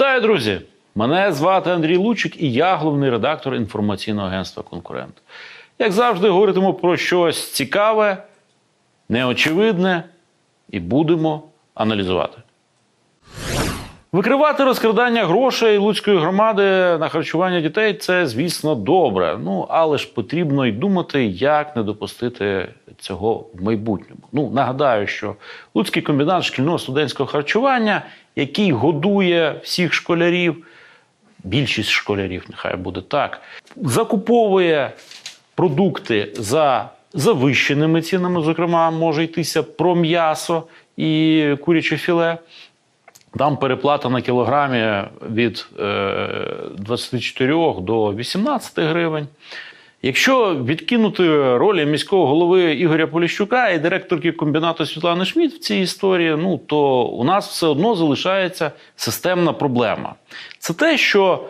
Вітаю, друзі! Мене звати Андрій Лучик, і я головний редактор інформаційного агентства Конкурент. Як завжди, говоритиму про щось цікаве, неочевидне, і будемо аналізувати. Викривати розкрадання грошей Луцької громади на харчування дітей це, звісно, добре. Ну, але ж потрібно й думати, як не допустити цього в майбутньому. Ну, нагадаю, що Луцький комбінат шкільного студентського харчування, який годує всіх школярів, більшість школярів, нехай буде так, закуповує продукти за завищеними цінами. Зокрема, може йтися про м'ясо і куряче філе. Там переплата на кілограмі від е, 24 до 18 гривень. Якщо відкинути ролі міського голови Ігоря Поліщука і директорки комбінату Світлани Шмідт в цій історії, ну то у нас все одно залишається системна проблема. Це те, що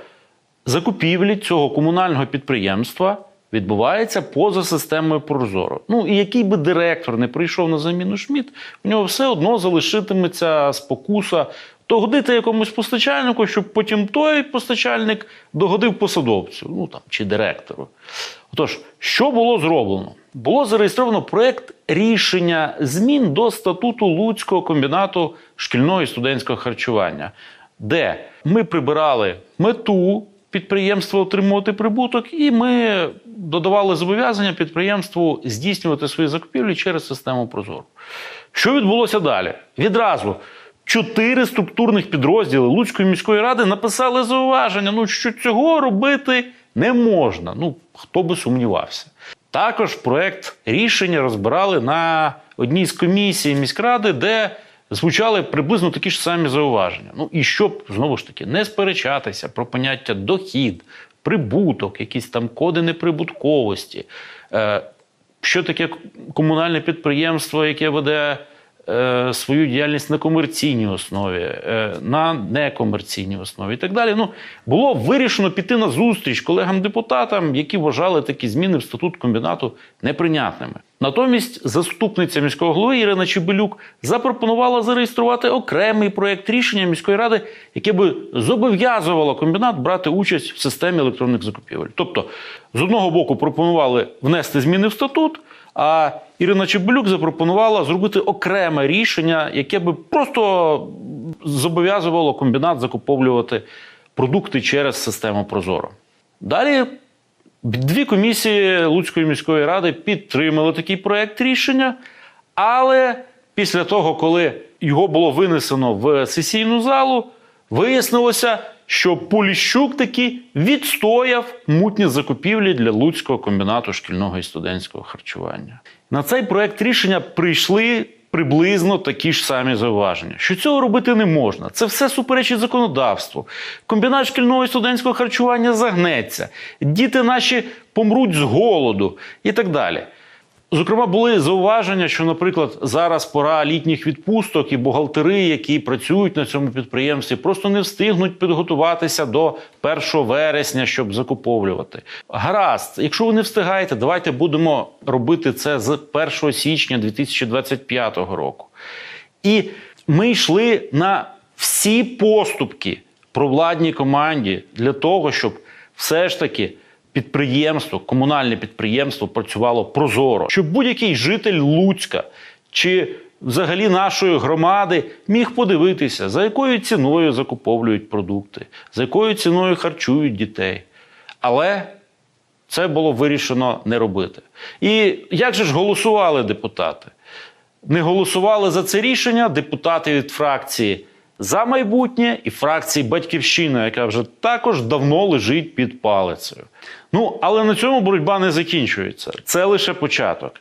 закупівлі цього комунального підприємства відбувається поза системою Прозоро. Ну і який би директор не прийшов на заміну Шмідт, у нього все одно залишитиметься спокуса догодити якомусь постачальнику, щоб потім той постачальник догодив посадовцю, ну там чи директору. Отож, що було зроблено? Було зареєстровано проєкт рішення змін до статуту Луцького комбінату шкільного і студентського харчування, де ми прибирали мету підприємства отримувати прибуток, і ми додавали зобов'язання підприємству здійснювати свої закупівлі через систему Прозоро. Що відбулося далі? Відразу. Чотири структурних підрозділи Луцької міської ради написали зауваження, ну що цього робити не можна. Ну хто би сумнівався. Також проект рішення розбирали на одній з комісій міськради, де звучали приблизно такі ж самі зауваження. Ну і щоб знову ж таки не сперечатися про поняття дохід, прибуток, якісь там коди неприбутковості. Е, що таке комунальне підприємство, яке веде свою діяльність на комерційній основі, е, на некомерційній основі і так далі. Ну, було вирішено піти на зустріч колегам-депутатам, які вважали такі зміни в статут комбінату неприйнятними. Натомість заступниця міського голови Ірина Чебелюк запропонувала зареєструвати окремий проєкт рішення міської ради, яке би зобов'язувало комбінат брати участь в системі електронних закупівель. Тобто, з одного боку, пропонували внести зміни в статут. А Ірина Чебелюк запропонувала зробити окреме рішення, яке би просто зобов'язувало комбінат закуповлювати продукти через систему Прозоро. Далі дві комісії Луцької міської ради підтримали такий проект рішення, але після того, коли його було винесено в сесійну залу, вияснилося, що Поліщук таки відстояв мутні закупівлі для Луцького комбінату шкільного і студентського харчування. На цей проект рішення прийшли приблизно такі ж самі зауваження, що цього робити не можна. Це все суперечить законодавству. Комбінат шкільного і студентського харчування загнеться, діти наші помруть з голоду і так далі. Зокрема, були зауваження, що, наприклад, зараз пора літніх відпусток і бухгалтери, які працюють на цьому підприємстві, просто не встигнуть підготуватися до 1 вересня, щоб закуповлювати. Гаразд, якщо ви не встигаєте, давайте будемо робити це з 1 січня 2025 року. І ми йшли на всі поступки провладній команді для того, щоб все ж таки підприємство, комунальне підприємство працювало прозоро, щоб будь-який житель Луцька чи взагалі нашої громади міг подивитися, за якою ціною закуповують продукти, за якою ціною харчують дітей. Але це було вирішено не робити. І як же ж голосували депутати? Не голосували за це рішення депутати від фракції за майбутнє і фракції Батьківщина, яка вже також давно лежить під палицею. Ну, але на цьому боротьба не закінчується. Це лише початок.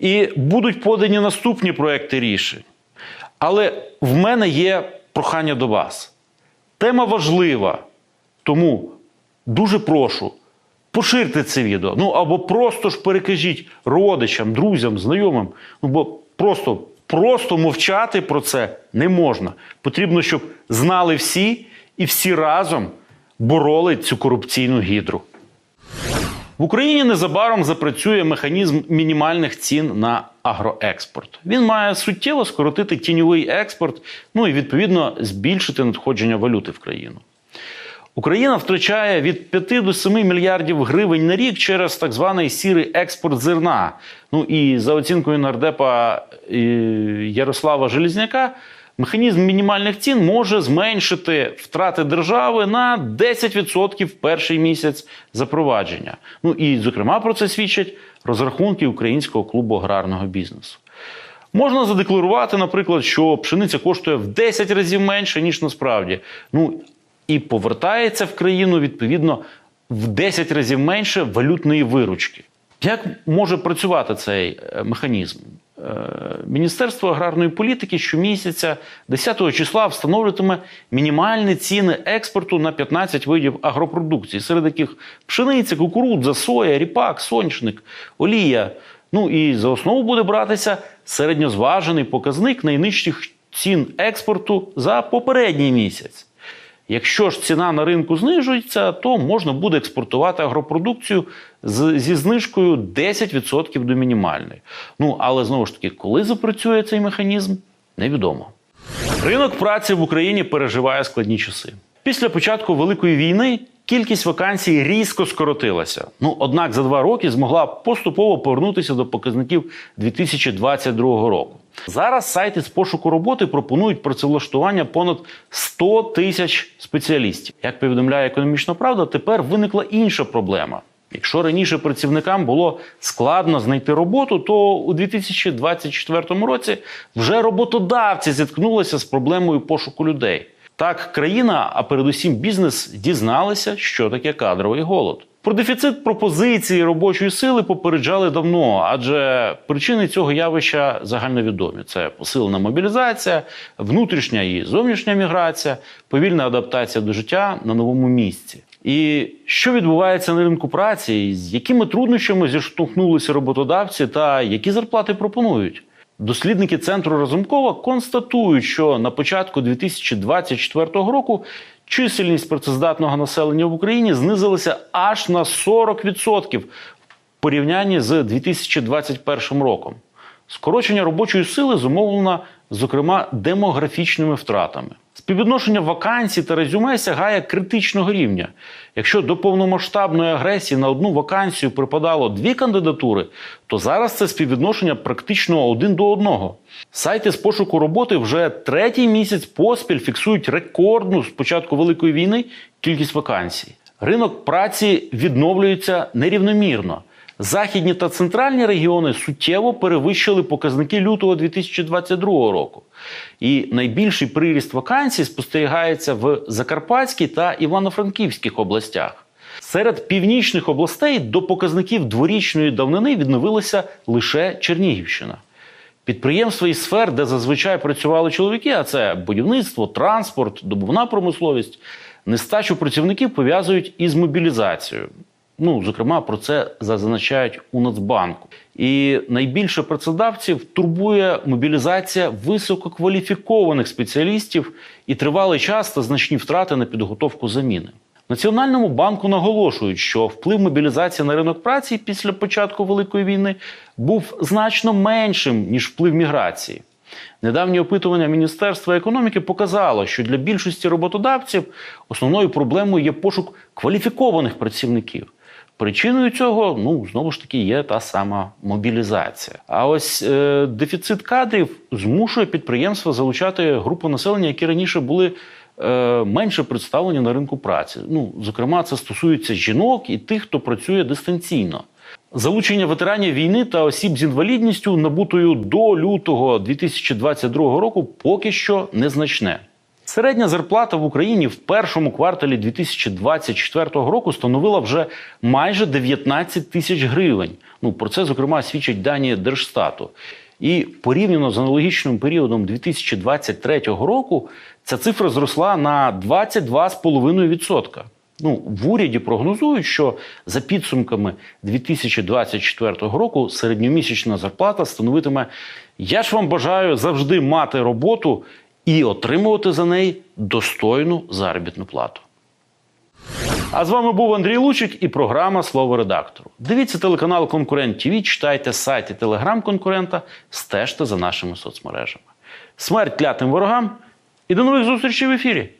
І будуть подані наступні проекти рішень. Але в мене є прохання до вас. Тема важлива, тому дуже прошу. Поширте це відео. Ну або просто ж перекажіть родичам, друзям, знайомим. Ну бо просто, просто мовчати про це не можна. Потрібно, щоб знали всі і всі разом бороли цю корупційну гідру. В Україні незабаром запрацює механізм мінімальних цін на агроекспорт. Він має суттєво скоротити тіньовий експорт, ну і відповідно збільшити надходження валюти в країну. Україна втрачає від 5 до 7 мільярдів гривень на рік через так званий сірий експорт зерна. Ну і за оцінкою нардепа е, Ярослава Желізняка, механізм мінімальних цін може зменшити втрати держави на 10% в перший місяць запровадження. Ну і зокрема про це свідчать розрахунки українського клубу аграрного бізнесу. Можна задекларувати, наприклад, що пшениця коштує в 10 разів менше, ніж насправді. Ну і повертається в країну відповідно в 10 разів менше валютної виручки. Як може працювати цей е, механізм? Е, Міністерство аграрної політики щомісяця 10 числа встановлюватиме мінімальні ціни експорту на 15 видів агропродукції, серед яких пшениця, кукурудза, соя, ріпак, соняшник, олія. Ну і за основу буде братися середньозважений показник найнижчих цін експорту за попередній місяць. Якщо ж ціна на ринку знижується, то можна буде експортувати агропродукцію з, зі знижкою 10% до мінімальної. Ну але знову ж таки, коли запрацює цей механізм, невідомо. Ринок праці в Україні переживає складні часи. Після початку великої війни кількість вакансій різко скоротилася. Ну однак за два роки змогла поступово повернутися до показників 2022 року. Зараз сайти з пошуку роботи пропонують працевлаштування понад 100 тисяч спеціалістів. Як повідомляє економічна правда, тепер виникла інша проблема. Якщо раніше працівникам було складно знайти роботу, то у 2024 році вже роботодавці зіткнулися з проблемою пошуку людей. Так, країна, а передусім бізнес, дізналися, що таке кадровий голод. Про дефіцит пропозиції робочої сили попереджали давно, адже причини цього явища загальновідомі: це посилена мобілізація, внутрішня і зовнішня міграція, повільна адаптація до життя на новому місці. І що відбувається на ринку праці, з якими труднощами зіштовхнулися роботодавці, та які зарплати пропонують? Дослідники центру Разумкова констатують, що на початку 2024 року чисельність працездатного населення в Україні знизилася аж на 40% в порівнянні з 2021 роком. Скорочення робочої сили зумовлено, зокрема, демографічними втратами. Співвідношення вакансій та резюме сягає критичного рівня. Якщо до повномасштабної агресії на одну вакансію припадало дві кандидатури, то зараз це співвідношення практично один до одного. Сайти з пошуку роботи вже третій місяць поспіль фіксують рекордну з початку великої війни кількість вакансій. Ринок праці відновлюється нерівномірно. Західні та центральні регіони суттєво перевищили показники лютого 2022 року. І найбільший приріст вакансій спостерігається в Закарпатській та Івано-Франківських областях. Серед північних областей до показників дворічної давнини відновилася лише Чернігівщина. Підприємства із сфер, де зазвичай працювали чоловіки, а це будівництво, транспорт, добувна промисловість, нестачу працівників пов'язують із мобілізацією. Ну, зокрема, про це зазначають у Нацбанку. І найбільше працедавців турбує мобілізація висококваліфікованих спеціалістів і тривалий час та значні втрати на підготовку заміни. Національному банку наголошують, що вплив мобілізації на ринок праці після початку великої війни був значно меншим ніж вплив міграції. Недавнє опитування Міністерства економіки показало, що для більшості роботодавців основною проблемою є пошук кваліфікованих працівників. Причиною цього ну знову ж таки є та сама мобілізація. А ось е, дефіцит кадрів змушує підприємства залучати групи населення, які раніше були е, менше представлені на ринку праці. Ну, зокрема, це стосується жінок і тих, хто працює дистанційно. Залучення ветеранів війни та осіб з інвалідністю, набутою до лютого 2022 року, поки що незначне. Середня зарплата в Україні в першому кварталі 2024 року становила вже майже 19 тисяч гривень. Ну про це зокрема свідчать дані Держстату. І порівняно з аналогічним періодом 2023 року ця цифра зросла на 22,5%. Ну, в уряді прогнозують, що за підсумками 2024 року середньомісячна зарплата становитиме. Я ж вам бажаю завжди мати роботу і отримувати за неї достойну заробітну плату. А з вами був Андрій Лучик і програма Слово редактору. Дивіться телеканал Конкурент ТВ, читайте сайт телеграм конкурента, стежте за нашими соцмережами. Смерть клятим ворогам і до нових зустрічей в ефірі!